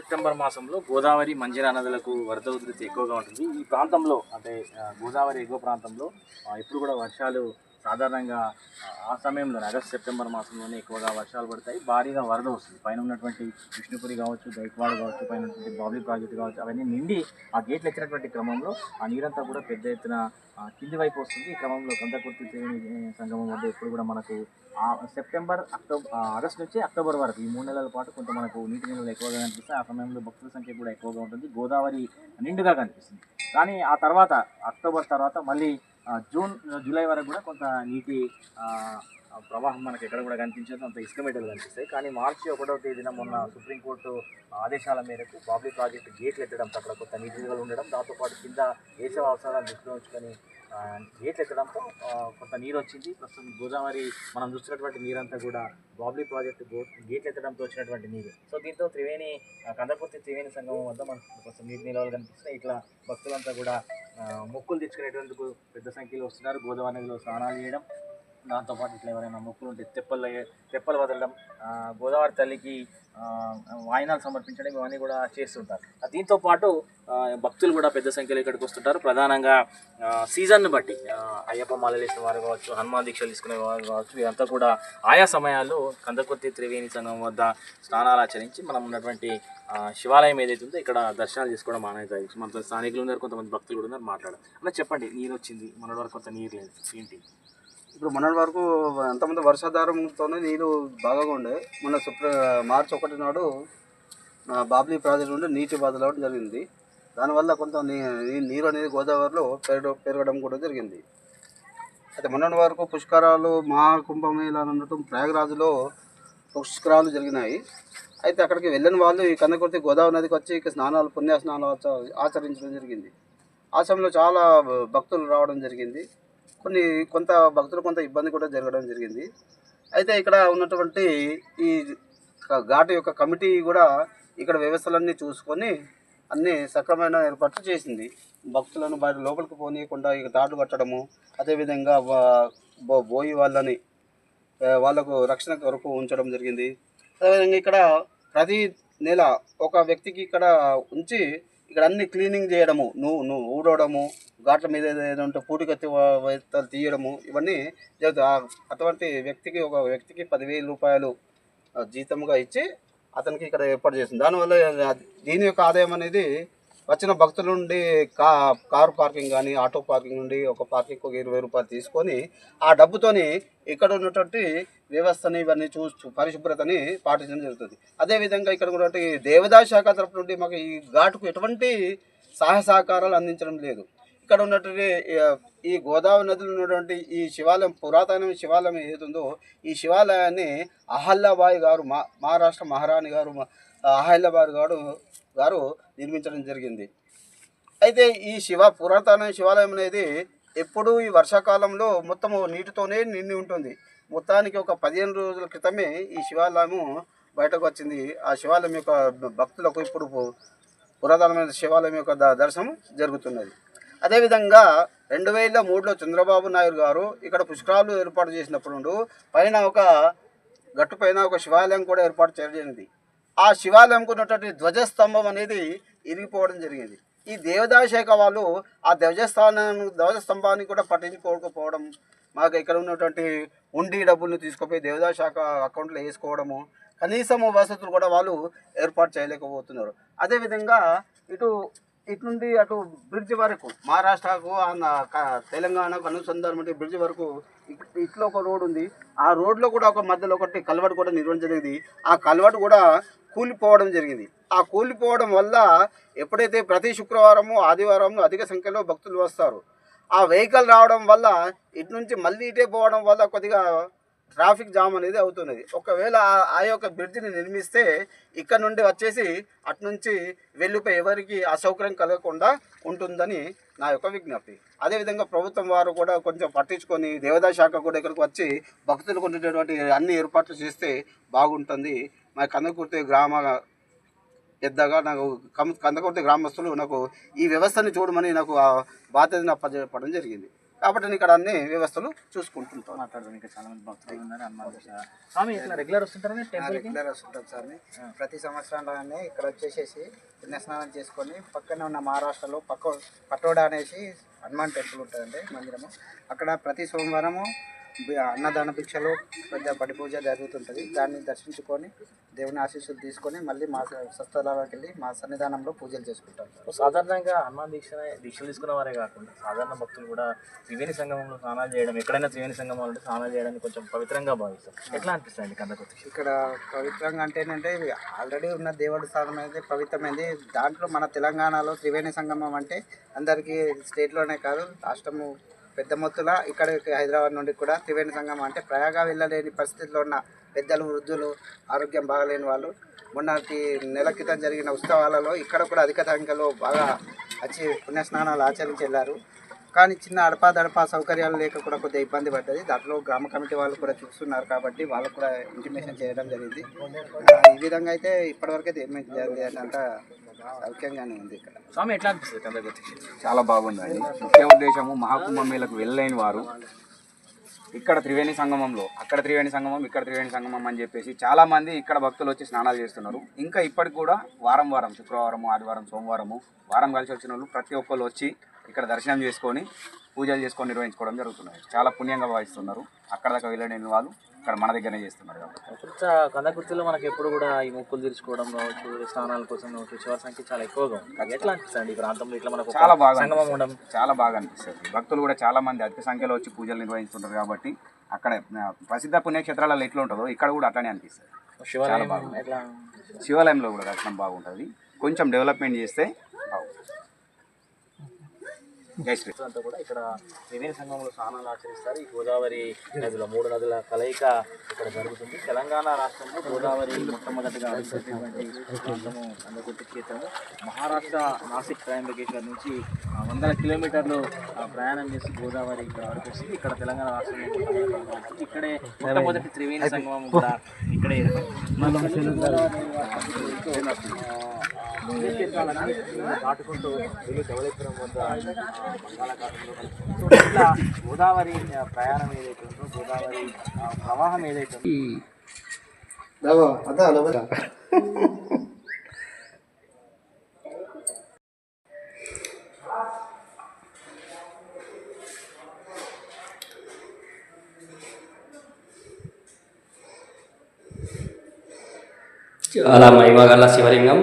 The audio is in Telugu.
సెప్టెంబర్ మాసంలో గోదావరి మంజీరా నదులకు వరద ఉధృతి ఎక్కువగా ఉంటుంది. ఈ ప్రాంతంలో అంటే గోదావరి ఎగువ ప్రాంతంలో ఎప్పుడు కూడా వర్షాలు సాధారణంగా ఆ, సమయంలో ఆగస్ట్ సెప్టెంబర్ మాసంలోనే ఎక్కువగా వర్షాలు పడతాయి. భారీగా వరద వస్తుంది. పైన ఉన్నటువంటి విష్ణుపురి కావచ్చు దైక్వాడ కావచ్చు పైన ఉన్నటువంటి బాబ్లీ ప్రాజెక్టు కావచ్చు అవన్నీ నిండి ఆ గేట్లు ఎత్తినటువంటి క్రమంలో ఆ నీరంతా కూడా పెద్ద ఎత్తున కింది వైపు వస్తుంది. ఈ క్రమంలో కందకుర్తి త్రివేణి సంగమం వద్ద ఎప్పుడు కూడా మనకు ఆ సెప్టెంబర్ అక్టోబర్ ఆగస్ట్ నుంచి అక్టోబర్ వరకు ఈ మూడు నెలల పాటు కొంత మనకు నీటి నిల్వలు ఎక్కువగా కనిపిస్తాయి. ఆ సమయంలో భక్తుల సంఖ్య కూడా ఎక్కువగా ఉంటుంది. గోదావరి నిండుగా కనిపిస్తుంది. కానీ ఆ తర్వాత అక్టోబర్ తర్వాత మళ్ళీ జూన్ జూలై వరకు కూడా కొంత నీటి ప్రవాహం మనకి ఎక్కడ కూడా కనిపించదు అంత ఇసుక మెటలు కనిపిస్తాయి. కానీ మార్చి ఒకటవ తేదీన మొన్న సుప్రీంకోర్టు ఆదేశాల మేరకు బాబ్లీ ప్రాజెక్టు గేట్లు ఎత్తడం అక్కడ కొత్త నీటి నిల్వలు ఉండడం దాంతోపాటు కింద వేసవ అవసరాలను దృష్టిలో ఉంచుకొని గేట్లు ఎక్కడంతో కొంత నీరు వచ్చింది ప్రస్తుతం గోదావరి మనం చూస్తున్నటువంటి నీరంతా కూడా బాబ్లీ ప్రాజెక్టు గేట్లు ఎత్తడంతో వచ్చినటువంటి నీరు. సో దీంతో త్రివేణి కందపూర్తి కందకుర్తి త్రివేణి సంఘం వద్ద మనకు కొంచెం నీటి నిల్వలు కనిపిస్తున్నాయి. ఇట్లా భక్తులంతా కూడా మొక్కులు తెచ్చుకునేటందుకు పెద్ద సంఖ్యలో వస్తున్నారు. గోదావరి నదిలో స్నానాలు చేయడం దాంతోపాటు ఇట్లా ఎవరైనా మొక్కులు ఉంటే తెప్పలు తెప్పలు వదలడం గోదావరి తల్లికి వాయినాలు సమర్పించడం ఇవన్నీ కూడా చేస్తుంటారు. దీంతో పాటు భక్తులు కూడా పెద్ద సంఖ్యలో ఇక్కడికి వస్తుంటారు. ప్రధానంగా సీజన్ను బట్టి అయ్యప్ప మాలలు వేసిన వారు కావచ్చు హనుమాన్ దీక్షలు తీసుకునే వారు కావచ్చు ఇదంతా కూడా ఆయా సమయాల్లో కందకుర్తి త్రివేణి సంఘం వద్ద స్నానాలు ఆచరించి మనం ఉన్నటువంటి శివాలయం ఏదైతే ఉందో ఇక్కడ దర్శనాలు చేసుకోవడం మానేది మనతో స్థానికులు ఉన్నారు కొంతమంది భక్తులు కూడా ఉన్నారు మాట్లాడారు. అలా చెప్పండి నీరు వచ్చింది మొన్నటి వరకు కొంత నీరు లేదు. ఏంటి? ఇప్పుడు మొన్నటి వరకు అంతమంది వర్షాధారంతోనే నీరు బాగా ఉండే. మొన్న సుప్రీ మార్చి ఒకటి నాడు ఆ, బాబ్లీ ప్రాజెక్ట్ నుండి నీటి బాధలు అవడం జరిగింది. దానివల్ల కొంత నీ నీరు అనేది గోదావరిలో పెరగడం పెరగడం కూడా జరిగింది. అయితే మొన్నటి వరకు పుష్కరాలు మహాకుంభమేళా అన్నట్టు ప్రయాగరాజులో పుష్కరాలు జరిగినాయి. అయితే అక్కడికి వెళ్ళిన వాళ్ళు ఈ కందకుర్తి గోదావరి నదికి వచ్చి ఇక స్నానాలు పుణ్య స్నానాలు ఆచరించడం జరిగింది. ఆ సమయంలో చాలా భక్తులు రావడం జరిగింది. కొన్ని కొంత భక్తులు కొంత ఇబ్బంది కూడా జరగడం జరిగింది. అయితే ఇక్కడ ఉన్నటువంటి ఈ ఘాటు యొక్క కమిటీ కూడా ఇక్కడ వ్యవస్థలన్నీ చూసుకొని అన్ని సక్రమైన ఏర్పాట్లు చేసింది. భక్తులను బయట లోపలికి పోనీయకుండా ఇక తాడు కట్టడము అదేవిధంగా బో- బోయి వాళ్ళని వాళ్ళకు రక్షణ కొరకు ఉంచడం జరిగింది. అదేవిధంగా ఇక్కడ ప్రతి నెల ఒక వ్యక్తికి ఇక్కడ ఉంచి ఇక్కడ అన్ని క్లీనింగ్ చేయడము నువ్వు నువ్వు ఊడవడము ఘాట్ల మీద ఏదైనా ఉంటే పూటికత్తి వైతలు తీయడము ఇవన్నీ జరుగుతాయి. అటువంటి వ్యక్తికి ఒక వ్యక్తికి పదివేల రూపాయలు జీతంగా ఇచ్చి అతనికి ఇక్కడ ఏర్పాటు చేసింది. దానివల్ల దీని యొక్క ఆదాయం అనేది వచ్చిన భక్తుల నుండి కా కారు పార్కింగ్ కానీ ఆటో పార్కింగ్ నుండి ఒక పార్కింగ్ ఒక ఇరవై రూపాయలు తీసుకొని ఆ డబ్బుతోని ఇక్కడ ఉన్నటువంటి వ్యవస్థని ఇవన్నీ చూస్తూ పరిశుభ్రతని పాటించడం జరుగుతుంది. అదేవిధంగా ఇక్కడ ఉన్నటువంటి దేవదాయ శాఖ తరపు నుండి మాకు ఈ ఘాటుకు ఎటువంటి సహాయ సహకారాలు అందించడం లేదు. ఇక్కడ ఉన్నటువంటి ఈ గోదావరి నదిలో ఉన్నటువంటి ఈ శివాలయం పురాతన శివాలయం ఏదుందో ఈ శివాలయాన్ని అహల్లాబాయి గారు మా మహారాష్ట్ర మహారాణి గారు మా- గారు గారు నిర్మించడం జరిగింది. అయితే ఈ శివ పురాతన శివాలయం అనేది ఎప్పుడూ ఈ వర్షాకాలంలో మొత్తము నీటితోనే నిండి ఉంటుంది. మొత్తానికి ఒక పదిహేను రోజుల క్రితమే ఈ శివాలయము బయటకు వచ్చింది. ఆ శివాలయం యొక్క భక్తులకు ఇప్పుడు పురాతనమైన శివాలయం యొక్క దర్శనం జరుగుతున్నది. అదేవిధంగా రెండు వేల మూడులో చంద్రబాబు నాయుడు గారు ఇక్కడ పుష్కరాలు ఏర్పాటు చేసినప్పుడు పైన ఒక గట్టు పైన ఒక శివాలయం కూడా ఏర్పాటు చేయడం ఆ శివాలయంకు ఉన్నటువంటి ధ్వజస్తంభం అనేది ఇరిగిపోవడం జరిగింది. ఈ దేవదాయ శాఖ వాళ్ళు ఆ ధ్వజస్థానం ధ్వజస్తంభాన్ని కూడా పట్టించుకోకపోవడం మాకు ఇక్కడ ఉన్నటువంటి ఉండి డబ్బులను తీసుకుపోయి దేవదాయ శాఖ అకౌంట్లో వేసుకోవడము కనీసము వసతులు కూడా వాళ్ళు ఏర్పాటు చేయలేకపోతున్నారు. అదేవిధంగా ఇటు ఇటు నుండి అటు బ్రిడ్జ్ వరకు మహారాష్ట్రకు అన్న క- తెలంగాణకు అనుసంధానం బ్రిడ్జ్ వరకు ఇట్లో ఒక రోడ్ ఉంది. ఆ రోడ్లో కూడా ఒక మధ్యలో ఒకటి కల్వర్ట్ కూడా నిర్వహించలేదు ఆ కల్వర్ట్ కూడా కూలిపోవడం జరిగింది. ఆ కూలిపోవడం వల్ల ఎప్పుడైతే ప్రతి శుక్రవారము ఆదివారము అధిక సంఖ్యలో భక్తులు వస్తారు ఆ వెహికల్ రావడం వల్ల ఇటు నుంచి మళ్ళీ ఇటే పోవడం వల్ల కొద్దిగా ట్రాఫిక్ జామ్ అనేది అవుతున్నది. ఒకవేళ ఆ- యొక్క బ్రిడ్జిని నిర్మిస్తే ఇక్కడ నుండి వచ్చేసి అటు నుంచి వెళ్ళిపోయి ఎవరికి అసౌకర్యం కలగకుండా ఉంటుందని నా యొక్క విజ్ఞప్తి. అదేవిధంగా ప్రభుత్వం వారు కూడా కొంచెం పట్టించుకొని దేవదాయ శాఖ కూడా ఇక్కడికి వచ్చి భక్తులకు ఉండేటటువంటి అన్ని ఏర్పాట్లు చేస్తే బాగుంటుంది మా కందకుర్తి గ్రామ పెద్దగా నాకు కం కందకుర్తి గ్రామస్తులు నాకు ఈ వ్యవస్థని చూడమని నాకు ఆ బాధ్యతను అప్పచెప్పడం జరిగింది. కాబట్టి నేను ఇక్కడ అన్ని వ్యవస్థలు చూసుకుంటుంటాను. మాట్లాడదాం ఇంకా చాలా మంది భక్తులు ఉన్నారు హనుమాన్ దర్శనం. స్వామి ఇట్లా రెగ్యులర్ వస్తుంటారా రెగ్యులర్ సార్ ప్రతి సంవత్సరంలోనే ఇక్కడ వచ్చేసేసి పుణ్యస్నానం చేసుకొని పక్కనే ఉన్న మహారాష్ట్రలో పక్క పటోడా అనేసి హనుమాన్ టెంపుల్ ఉంటుందండి మందిరము. అక్కడ ప్రతి సోమవారము అన్నదాన భిక్షలు పెద్ద పడి పూజ జరుగుతుంటుంది. దాన్ని దర్శించుకొని దేవుని ఆశీస్సులు తీసుకొని మళ్ళీ మా స్వస్థలాలకు వెళ్ళి మా సన్నిధానంలో పూజలు చేసుకుంటాం సాధారణంగా హనుమాన్ దీక్ష దీక్షలు తీసుకున్న వారే కాకుండా సాధారణ భక్తులు కూడా త్రివేణి సంగమంలో స్నానాలు చేయడం ఎక్కడైనా త్రివేణి సంగమం అంటే స్నానాలు చేయడానికి కొంచెం పవిత్రంగా భావిస్తారు. ఎట్లా అనిపిస్తుంది కందకొచ్చి ఇక్కడ పవిత్రంగా అంటే ఏంటంటే ఆల్రెడీ ఉన్న దేవుడి స్థానం అయితే పవిత్రమైంది. దాంట్లో మన తెలంగాణలో త్రివేణి సంగమం అంటే అందరికీ స్టేట్లోనే కాదు రాష్ట్రము పెద్ద మొత్తుల ఇక్కడ హైదరాబాద్ నుండి కూడా త్రివేణి సంగమం అంటే ప్రయాగా వెళ్ళలేని పరిస్థితిలో ఉన్న పెద్దలు వృద్ధులు ఆరోగ్యం బాగలేని వాళ్ళు మొన్నటి నెల క్రితం జరిగిన ఉత్సవాలలో ఇక్కడ కూడా అధిక సంఖ్యలో బాగా వచ్చి పుణ్యస్నానాలు ఆచరించి వెళ్ళారు. కానీ చిన్న అడపా దడపా సౌకర్యాలు లేక కూడా కొద్దిగా ఇబ్బంది పడ్డది. దాంట్లో గ్రామ కమిటీ వాళ్ళు కూడా చూస్తున్నారు కాబట్టి వాళ్ళకు కూడా ఇంటిమేషన్ చేయడం జరిగింది. ఈ విధంగా అయితే ఇప్పటివరకు అయితే ఏమీ జరిగింది అంతా సౌఖ్యంగానే ఉంది ఇక్కడ. స్వామి ఎట్లా అనిపిస్తుంది చాలా బాగుందండి. ముఖ్య ఉద్దేశము మహాకుంభమేళకు వెళ్ళలేని వారు. ఇక్కడ త్రివేణి సంగమంలో అక్కడ త్రివేణి సంగమం ఇక్కడ త్రివేణి సంగమం అని చెప్పేసి చాలా మంది ఇక్కడ భక్తులు వచ్చి స్నానాలు చేస్తున్నారు. ఇంకా ఇప్పటికి కూడా వారం వారం శుక్రవారము ఆదివారం సోమవారము వారం కలిసి వచ్చిన వాళ్ళు ప్రతి ఒక్కరు వచ్చి ఇక్కడ దర్శనం చేసుకొని పూజలు చేసుకొని నిర్వహించుకోవడం జరుగుతున్నది చాలా పుణ్యంగా భావిస్తున్నారు. అక్కడ దాకా వెళ్ళలేని వాళ్ళు. ఇక్కడ మన దగ్గరనే చేస్తున్నారు కాబట్టి. కందకుర్తిలో మనకి ఎప్పుడు కూడా ఈ మొక్కులు తీర్చుకోవడం కావచ్చు స్నానాల కోసం కావచ్చు చివరి సంఖ్య చాలా ఎక్కువగా ఉంది ఎట్లా అనిపిస్తుంది ఈ ప్రాంతంలో ఇట్లా మనకు చాలా బాగా సంగమం ఉండడం? చాలా బాగా అనిపిస్తుంది. భక్తులు కూడా చాలా మంది అధిక సంఖ్యలో వచ్చి పూజలు నిర్వహిస్తుంటారు కాబట్టి అక్కడ ప్రసిద్ధ పుణ్యక్షేత్రాలలో ఎట్లా ఉంటుందో ఇక్కడ కూడా అట్లానే అనిపిస్తుంది. శివాలయం శివాలయంలో కూడా దర్శనం బాగుంటుంది. కొంచెం డెవలప్మెంట్ చేస్తే అంతా కూడా ఇక్కడ త్రివేణి సంగమంలో స్నానాలు ఆచరిస్తారు. ఈ గోదావరి నదుల మూడు నదుల కలయిక ఇక్కడ జరుగుతుంది. తెలంగాణ రాష్ట్రంలో గోదావరి మొట్టమొదటిగా అడుగుపెట్టినటువంటి ప్రాంతము అందకొట్టి క్షేత్రము మహారాష్ట్ర నాసిక్ ట్రయంబకేశ్వర్ నుంచి వందల కిలోమీటర్లు ప్రయాణం చేసి గోదావరి ఇక్కడ వరకు వస్తుంది ఇక్కడ తెలంగాణ రాష్ట్రంలో. ఇక్కడే మొట్టమొదటి త్రివేణి సంగమం కూడా ఇక్కడే. పుణ్యక్షేత్రాలన్నీ దాటుకుంటూ వెళ్ళి ధవళేశ్వరం వద్ద ఆ, బంగాళాఖాతంలో కలుస్తుంది. సో ఇట్లా గోదావరి ఆ, ప్రయాణం ఏదైతే ఉందో గోదావరి ఆ, ప్రవాహం ఏదైతే ఉందో చాలా మహిమగల శివలింగం